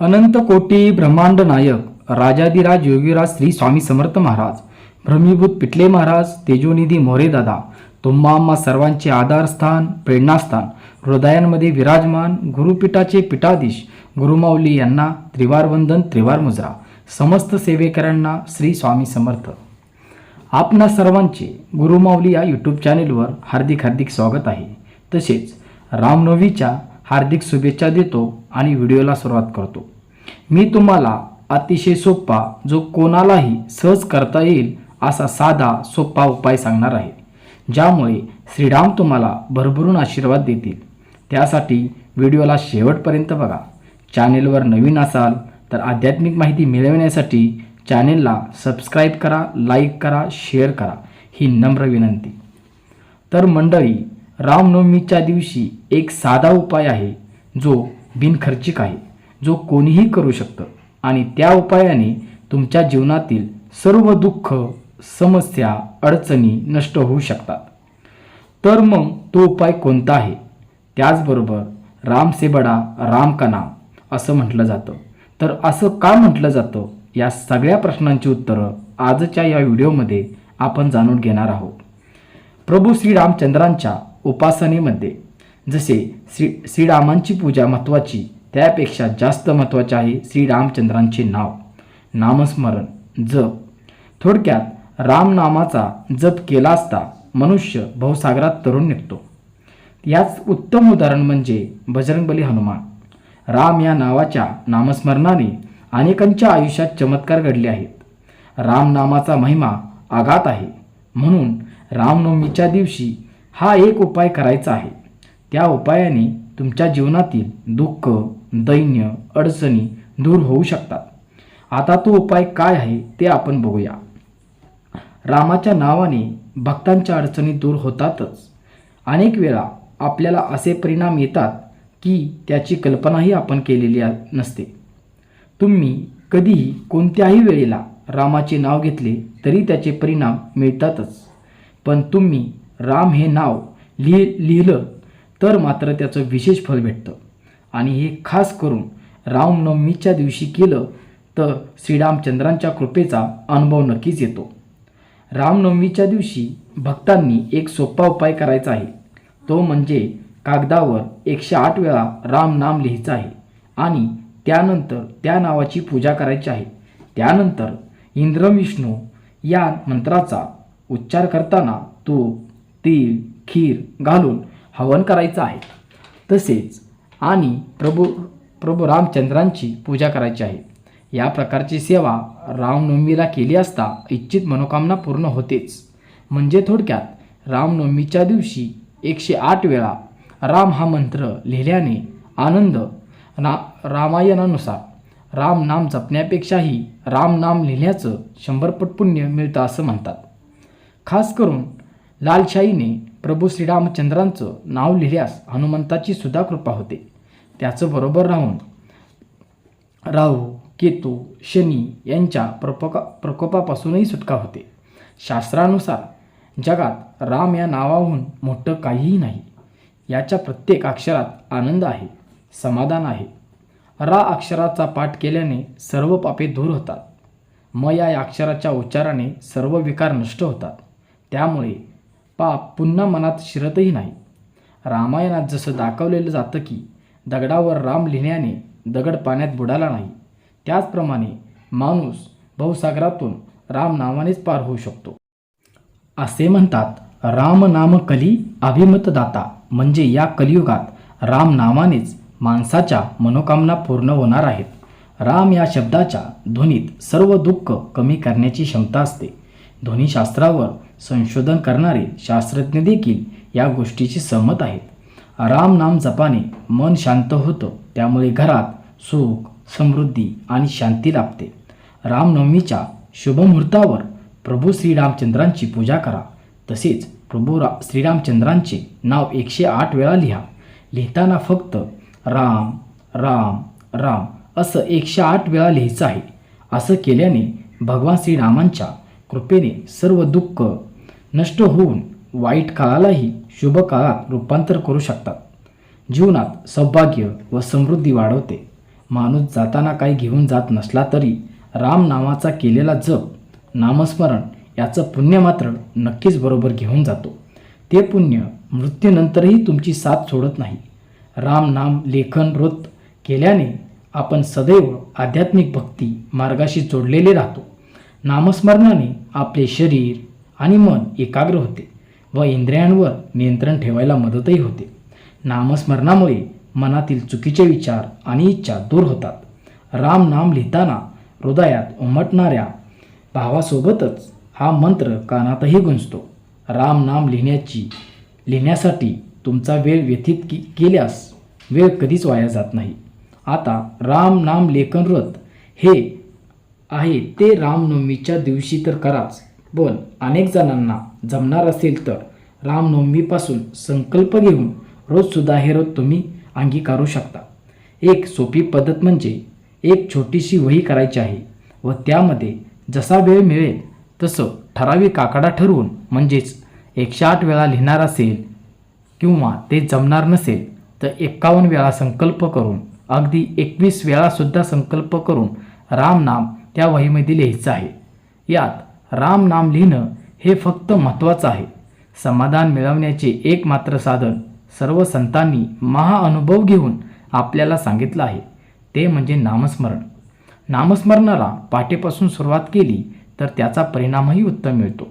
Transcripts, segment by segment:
अनंत कोटी ब्रह्मांड नायक राजाधिराज योगीराज श्री स्वामी समर्थ महाराज भ्रमीभूत पिटले महाराज तेजोनिधी मोरे दादा तुम्हा आम्हा सर्वांचे आधारस्थान प्रेरणास्थान हृदयांमध्ये विराजमान गुरुपीठाचे पीठाधीश गुरुमाऊली यांना त्रिवार वंदन त्रिवार मुजरा समस्त सेवेकरांना श्री स्वामी समर्थ. आपणा सर्वांचे गुरुमाऊली या यूट्यूब चॅनेलवर हार्दिक हार्दिक स्वागत आहे. तसेच रामनवमीच्या हार्दिक शुभेच्छा देतो आणि व्हिडिओला सुरुवात करतो. मी तुम्हाला अतिशय सोपा जो कोणालाही सहज करता येईल असा साधा सोपा उपाय सांगणार आहे. ज्यामुळे श्रीराम तुम्हाला भरभरून आशीर्वाद देतील. त्यासाठी व्हिडिओला शेवटपर्यंत बघा. चॅनेलवर नवीन असाल तर आध्यात्मिक माहिती मिळवण्यासाठी चॅनेलला सबस्क्राईब करा लाईक करा शेअर करा ही नम्र विनंती. तर मंडळी रामनवमीच्या दिवशी एक साधा उपाय आहे जो बिनखर्चिक आहे जो कोणीही करू शकतं. आणि त्या उपायाने तुमच्या जीवनातील सर्व दुःख समस्या अडचणी नष्ट होऊ शकतात. तर मग तो उपाय कोणता आहे? त्याचबरोबर राम से बडा राम का नाम असं म्हटलं जातं. तर असं का म्हटलं जातं? या सगळ्या प्रश्नांची उत्तरं आजच्या या व्हिडिओमध्ये आपण जाणून घेणार आहोत. प्रभू श्रीरामचंद्रांच्या उपासनेमध्ये. जसे श्री श्रीरामांची पूजा महत्त्वाची त्यापेक्षा जास्त महत्त्वाचे आहे श्रीरामचंद्रांचे नाव. नामस्मरण जप. थोडक्यात रामनामाचा जप केला असता मनुष्य भवसागरात तरुण निघतो. याच उत्तम उदाहरण म्हणजे बजरंगबली हनुमान. राम या नावाच्या नामस्मरणाने अनेकांच्या आयुष्यात चमत्कार घडले आहेत. रामनामाचा महिमा आघात आहे. म्हणून रामनवमीच्या दिवशी हा एक उपाय करायचा आहे. त्या उपायाने तुमच्या जीवनातील दुःख दैन्य अडचणी दूर होऊ शकतात. आता तो उपाय काय आहे ते आपण बघूया. रामाच्या नावाने भक्तांच्या अडचणी दूर होतातच. अनेक वेळा आपल्याला असे परिणाम येतात की त्याची कल्पनाही आपण केलेली नसते. तुम्ही कधीही कोणत्याही वेळेला रामाचे नाव घेतले तरी त्याचे परिणाम मिळतातच. पण तुम्ही राम हे नाव लिहि लिहिलं तर मात्र त्याचं विशेष फल भेटतं. आणि हे खास करून रामनवमीच्या दिवशी केलं तर श्रीरामचंद्रांच्या कृपेचा अनुभव नक्कीच येतो. रामनवमीच्या दिवशी भक्तांनी एक सोपा उपाय करायचा आहे. तो म्हणजे कागदावर एकशे आठ वेळा राम नाम लिहायचं आहे आणि त्यानंतर त्या नावाची पूजा करायची आहे. त्यानंतर इंद्रविष्णू या मंत्राचा उच्चार करताना तो तीळ खीर घालून हवन करायचं आहे. तसेच आणि प्रभू प्रभू रामचंद्रांची पूजा करायची आहे. या प्रकारची सेवा रामनवमीला केली असता इच्छित मनोकामना पूर्ण होतेच. म्हणजे थोडक्यात रामनवमीच्या दिवशी एकशे आठ वेळा राम हा मंत्र लिहिल्याने आनंद ना रामायणानुसार राम नाम जपण्यापेक्षाही राम नाम लिहिण्याचं शंभरपट पुण्य मिळतं असं म्हणतात. खास करून लालशाहीने प्रभू श्रीरामचंद्रांचं नाव लिहिल्यास हनुमंताची सुद्धा कृपा होते. त्याचं बरोबर राहून राहू केतू शनी यांच्या प्रपका प्रकोपापासूनही सुटका होते. शास्त्रानुसार जगात राम या नावाहून मोठं काहीही नाही. याच्या प्रत्येक अक्षरात आनंद आहे समाधान आहे. रा अक्षराचा पाठ केल्याने सर्व पापे दूर होतात. म या अक्षराच्या उच्चाराने सर्व विकार नष्ट होतात. त्यामुळे पाप पुन्हा मनात शिरतही नाही. रामायणात जसं दाखवलेलं जातं की दगडावर राम लिहिण्याने दगड पाण्यात बुडाला नाही. त्याचप्रमाणे माणूस भाऊसागरातून राम नावानेच पार होऊ शकतो. असे म्हणतात राम नाम कली अभिमतदाता. म्हणजे या कलियुगात राम नावानेच माणसाच्या मनोकामना पूर्ण होणार आहेत. राम या शब्दाच्या ध्वनीत सर्व दुःख कमी करण्याची क्षमता असते. ध्वनीशास्त्रावर संशोधन करणारे शास्त्रज्ञ देखील या गोष्टीशी सहमत आहेत. राम नाम जपाने मन शांत होतं त्यामुळे घरात सुख समृद्धी आणि शांती लाभते. रामनवमीच्या शुभमुहूर्तावर प्रभू श्रीरामचंद्रांची पूजा करा. तसेच प्रभू रा श्रीरामचंद्रांचे नाव एकशे आठ वेळा लिहा. लिहिताना फक्त राम राम राम असं एकशे आठ वेळा लिहायचं आहे. असं केल्याने भगवान श्रीरामांच्या कृपेने सर्व दुःख नष्ट होऊन वाईट काळालाही शुभ काळात रूपांतर करू शकतात. जीवनात सौभाग्य व समृद्धी वाढवते. माणूस जाताना काही घेऊन जात नसला तरी राम नावाचा केलेला जप नामस्मरण याचं पुण्य मात्र नक्कीच बरोबर घेऊन जातो. ते पुण्य मृत्यूनंतरही तुमची साथ सोडत नाही. राम नाम लेखन व्रत केल्याने आपण सदैव आध्यात्मिक भक्ती मार्गाशी जोडलेले राहतो. नामस्मरणाने आपले शरीर आणि मन एकाग्र होते व इंद्रियांवर नियंत्रण ठेवायला मदतही होते. नामस्मरणामुळे मनातील चुकीचे विचार आणि इच्छा दूर होतात. राम नाम लिहिताना हृदयात उमटणाऱ्या भावासोबतच हा मंत्र कानातही गुंजतो. राम नाम लिहिण्याची लिहिण्यासाठी तुमचा वेळ व्यतीत की केल्यास वेळ कधीच वाया जात नाही. आता राम नाम लेखन व्रत हे आहे. ते रामनवमीच्या दिवशी तर कराच. पण अनेक जणांना जमणार असेल तर रामनवमीपासून संकल्प घेऊन रोजसुद्धा हे रोज तुम्ही अंगीकारू शकता. एक सोपी पद्धत म्हणजे एक छोटीशी वही करायची आहे व त्यामध्ये जसा वेळ मिळेल तसं ठराविक आकडा ठरवून म्हणजेच एकशे आठ वेळा लिहिणार असेल किंवा ते जमणार नसेल तर एक्कावन्न वेळा संकल्प करून अगदी एकवीस वेळासुद्धा संकल्प करून रामनाम त्या वहीमध्ये लिहायचं आहे. यात राम नाम लिहिणं हे फक्त महत्त्वाचं आहे. समाधान मिळवण्याचे एक मात्र साधन सर्व संतांनी महाअनुभव घेऊन आपल्याला सांगितलं आहे. ते म्हणजे नामस्मरण. नामस्मरणाला पाठीपासून सुरुवात केली तर त्याचा परिणामही उत्तम मिळतो.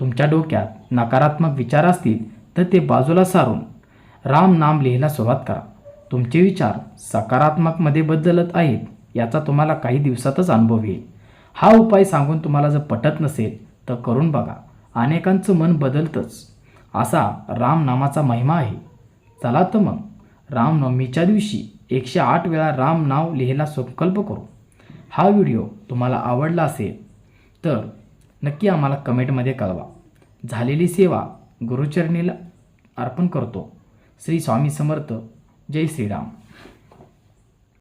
तुमच्या डोक्यात नकारात्मक विचार असतील तर ते बाजूला सारून राम नाम लिहायला सुरुवात करा. तुमचे विचार सकारात्मकमध्ये बदलत आहेत याचा तुम्हाला काही दिवसातच अनुभव येईल. हा उपाय सांगून तुम्हाला जर पटत नसेल तर करून बघा. अनेकांचं मन बदलतंच. असा राम नामाचा महिमा आहे. चला तर मग रामनवमीच्या दिवशी एकशे आठ वेळा राम नाव लिहायला संकल्प करू. हा व्हिडिओ तुम्हाला आवडला असेल तर नक्की आम्हाला कमेंटमध्ये कळवा. झालेली सेवा गुरुचरणीला अर्पण करतो. श्री स्वामी समर्थ. जय श्रीराम.